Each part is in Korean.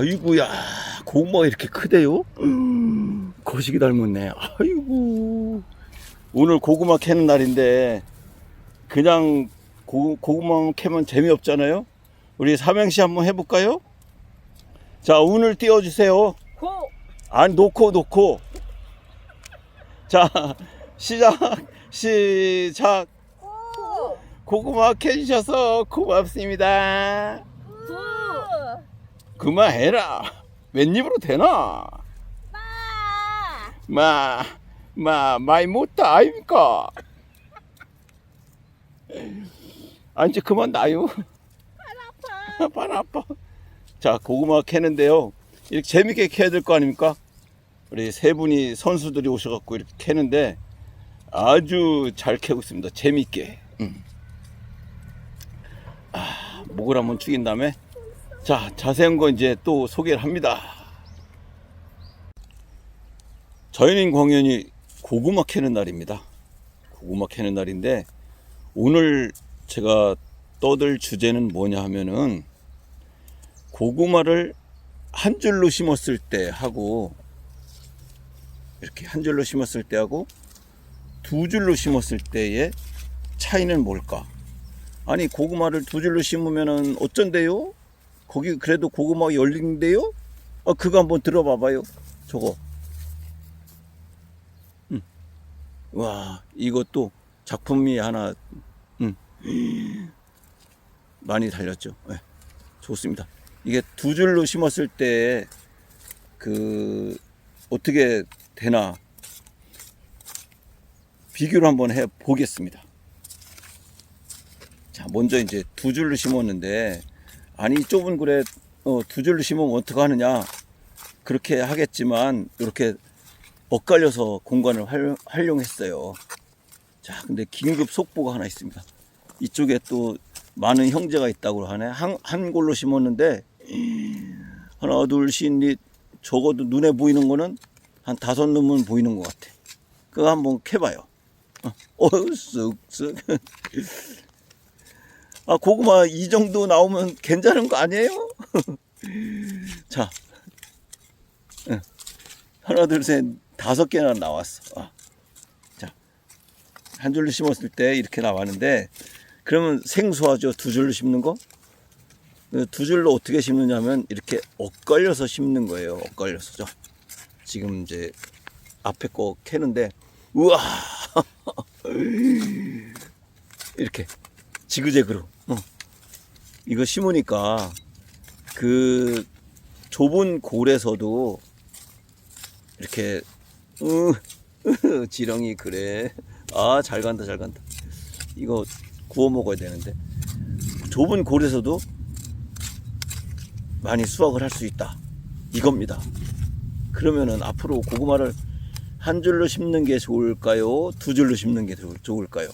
아이고야 고구마가 이렇게 크대요? 음, 거시기 닮았네 아이고 오늘 고구마 캐는 날인데 그냥 고, 고구마 캐면 재미없잖아요 우리 삼행시 한번 해볼까요? 자 운을 띄워주세요 고! 안 놓고 놓고 자 시작 시작 고! 고구마 캐주셔서 고맙습니다 구! 그만해라 웬입으로 되나 빠! 마, 마, 많이 못다 아닙니까? 아, 이제 그만 나요. 아파! 발 아파. 자, 고구마 캐는데요. 이렇게 재밌게 캐야 될 거 아닙니까? 우리 세 분이 선수들이 오셔갖고 이렇게 캐는데 아주 잘 캐고 있습니다. 재밌게. 음. 아, 목을 한번 축인 다음에 자, 자세한 거 이제 또 소개를 합니다. 저희는 공연이 고구마 캐는 날입니다. 고구마 캐는 날인데 오늘 제가 떠들 주제는 뭐냐 하면은 고구마를 한 줄로 심었을 때 하고 이렇게 한 줄로 심었을 때 하고 두 줄로 심었을 때의 차이는 뭘까? 아니 고구마를 두 줄로 심으면은 어쩐데요? 거기 그래도 고구마가 열린대요? 아 그거 한번 들어봐봐요. 저거. 음. 와 이것도 작품이 하나 음. 많이 달렸죠. 네. 좋습니다. 이게 두 줄로 심었을 때 그 어떻게 되나 비교를 한번 해 보겠습니다. 자, 먼저 이제 두 줄로 심었는데 아니 좁은 굴에 어, 두 줄로 심으면 어떻게 하느냐 그렇게 하겠지만 이렇게 엇갈려서 공간을 활용, 활용했어요. 자, 근데 긴급 속보가 하나 있습니다. 이쪽에 또 많은 형제가 있다고 하네. 한, 한 골로 심었는데 하나, 둘, 셋, 넷 적어도 눈에 보이는 거는 한 다섯 놈은 보이는 것 같아. 그거 한번 캐봐요. 어, 어, 쓱쓱. 아, 고구마 이 정도 나오면 괜찮은 거 아니에요? 자, 응. 하나, 둘, 셋, 다섯 개나 나왔어. 아. 자, 한 줄로 심었을 때 이렇게 나왔는데, 그러면 생소하죠? 두 줄로 심는 거? 그두 줄로 어떻게 심느냐면, 이렇게 엇갈려서 심는 거예요. 엇갈려서. 자, 지금 이제 앞에 거 캐는데, 우와! 이렇게 지그재그로. 어. 이거 심으니까 그 좁은 골에서도 이렇게 으, 으, 지렁이 그래. 아, 잘 간다, 잘 간다. 이거 구워 먹어야 되는데. 좁은 골에서도 많이 수확을 할 수 있다. 이겁니다. 그러면은 앞으로 고구마를 한 줄로 심는 게 좋을까요? 두 줄로 심는 게 좋- 좋을까요?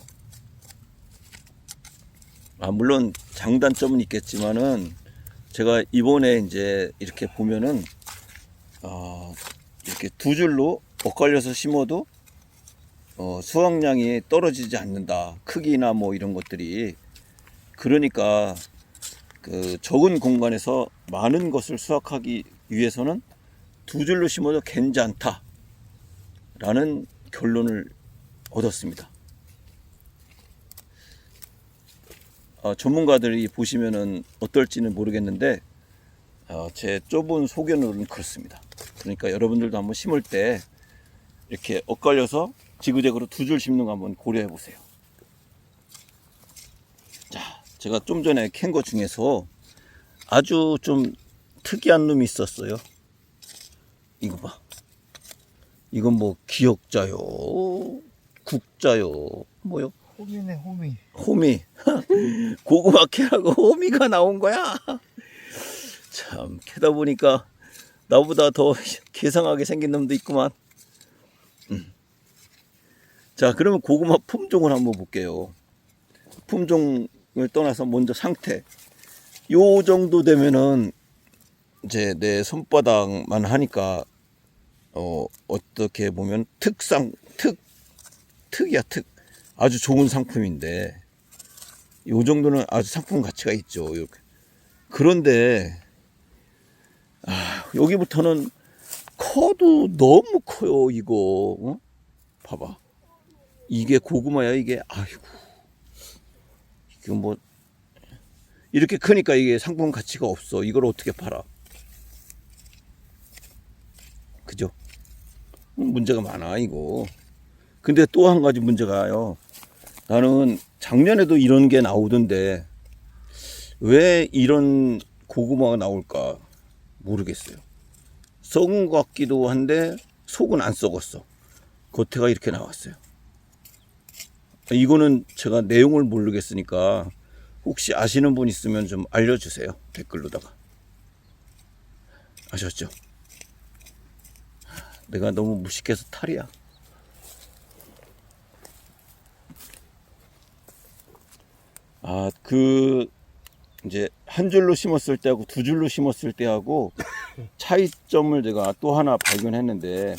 아, 물론 장단점은 있겠지만은 제가 이번에 이제 이렇게 보면은 어, 이렇게 두 줄로 엇갈려서 심어도 어, 수확량이 떨어지지 않는다. 크기나 뭐 이런 것들이 그러니까 그 적은 공간에서 많은 것을 수확하기 위해서는 두 줄로 심어도 괜찮다. 라는 결론을 얻었습니다. 어, 전문가들이 보시면은 어떨지는 모르겠는데 어, 제 좁은 소견으로는 그렇습니다. 그러니까 여러분들도 한번 심을 때 이렇게 엇갈려서 지그재그로 두 줄 심는 거 한번 고려해 보세요. 자, 제가 좀 전에 캔것 중에서 아주 좀 특이한 놈이 있었어요. 이거 봐. 이건 뭐 기억자요, 국자요, 뭐요? 호미네 호미. 호미. 고구마 캐라고 호미가 나온 거야? 참 캐다 보니까 나보다 더 개상하게 생긴 놈도 있구만. 음. 자 그러면 고구마 품종을 한번 볼게요. 품종을 떠나서 먼저 상태. 요 정도 되면은 이제 내 손바닥만 하니까 어 어떻게 보면 특상 특 특이야 특 아주 좋은 상품인데 요 정도는 아주 상품 가치가 있죠. 이렇게. 그런데 아, 여기부터는 커도 너무 커요, 이거. 어? 봐봐. 이게 고구마야, 이게. 아이고. 이거 뭐, 이렇게 크니까 이게 상품 가치가 없어. 이걸 어떻게 팔아? 그죠? 음, 문제가 많아, 이거. 근데 또 한 가지 문제가요. 나는 작년에도 이런 게 나오던데, 왜 이런 고구마가 나올까 모르겠어요. 썩은 것 같기도 한데 속은 안 썩었어. 겉에가 이렇게 나왔어요. 이거는 제가 내용을 모르겠으니까 혹시 아시는 분 있으면 좀 알려주세요. 댓글로다가. 아셨죠? 내가 너무 무식해서 탈이야. 아, 그 이제 한 줄로 심었을 때하고 두 줄로 심었을 때하고 차이점을 제가 또 하나 발견했는데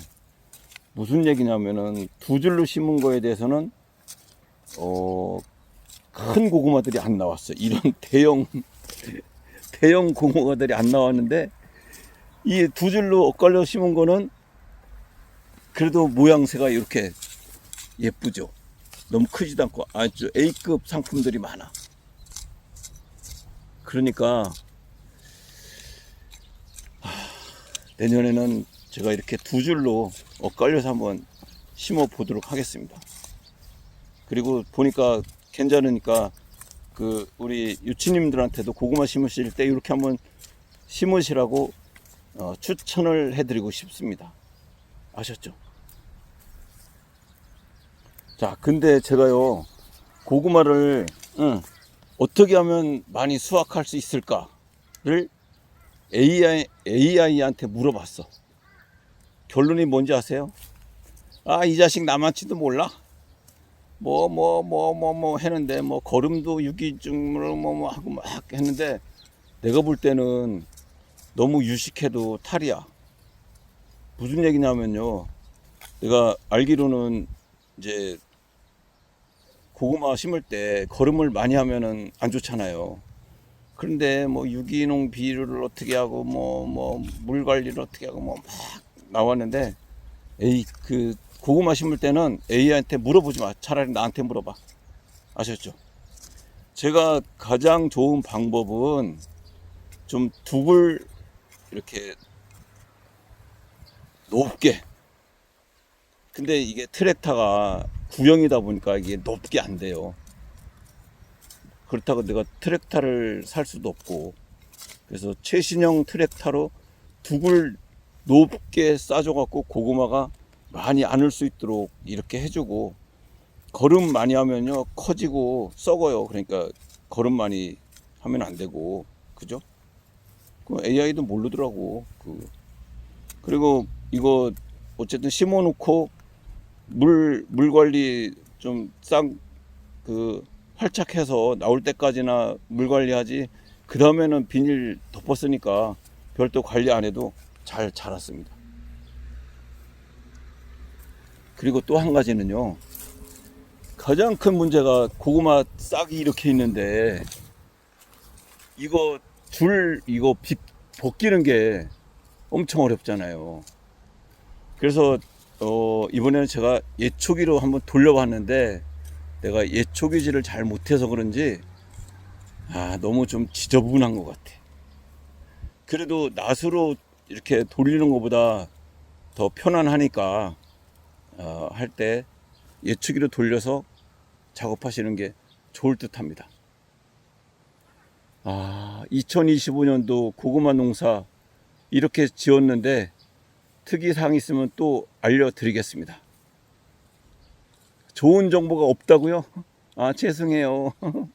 무슨 얘기냐면은 두 줄로 심은 거에 대해서는 어, 큰 고구마들이 안 나왔어. 이런 대형 대형 고구마들이 안 나왔는데 이 두 줄로 엇갈려 심은 거는 그래도 모양새가 이렇게 예쁘죠. 너무 크지도 않고 아주 A급 상품들이 많아. 그러니까 하, 내년에는 제가 이렇게 두 줄로 엇갈려서 한번 심어 보도록 하겠습니다. 그리고 보니까 괜찮으니까 그 우리 유치님들한테도 고구마 심으실 때 이렇게 한번 심으시라고 어, 추천을 해드리고 싶습니다. 아셨죠? 자, 근데 제가요 고구마를 응, 어떻게 하면 많이 수확할 수 있을까를 AI, AI한테 물어봤어. 결론이 뭔지 아세요? 아, 이 자식 나만치도 몰라. 뭐, 뭐, 뭐, 뭐, 뭐 했는데, 뭐, 걸음도 유기증으로 뭐, 뭐 하고 막 했는데, 내가 볼 때는 너무 유식해도 탈이야. 무슨 얘기냐면요. 내가 알기로는 이제 고구마 심을 때 걸음을 많이 하면은 안 좋잖아요. 그런데 뭐 유기농 비료를 어떻게 하고 뭐 뭐 물 관리를 어떻게 하고 뭐 막 나왔는데 에이 그 고구마 심을 때는 A한테 물어보지 마. 차라리 나한테 물어봐. 아셨죠? 제가 가장 좋은 방법은 좀 둑을 이렇게 높게 근데 이게 트랙터가 구형이다 보니까 이게 높게 안 돼요. 그렇다고 내가 트랙터를 살 수도 없고 그래서 최신형 트랙터로 둑을 높게 싸줘갖고 고구마가 많이 안을 수 있도록 이렇게 해주고 걸음 많이 하면요 커지고 썩어요. 그러니까 걸음 많이 하면 안 되고 그죠? 그 AI도 모르더라고. 그 그리고 이거 어쨌든 심어놓고 물, 물 관리 좀 싹, 그, 활착해서 나올 때까지나 물 관리하지, 그 다음에는 비닐 덮었으니까 별도 관리 안 해도 잘 자랐습니다. 그리고 또 한 가지는요, 가장 큰 문제가 고구마 싹이 이렇게 있는데, 이거 줄, 이거 빗, 벗기는 게 엄청 어렵잖아요. 그래서 어, 이번에는 제가 예초기로 한번 돌려봤는데 내가 예초기질을 잘 못해서 그런지 아, 너무 좀 지저분한 것 같아. 그래도 낫으로 이렇게 돌리는 것보다 더 편안하니까 어, 할때 예초기로 돌려서 작업하시는 게 좋을 듯 합니다. 아, 2025년도 고구마 농사 이렇게 지었는데 특이사항 있으면 또 알려드리겠습니다. 좋은 정보가 없다고요? 아, 죄송해요.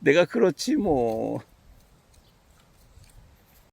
내가 그렇지 뭐.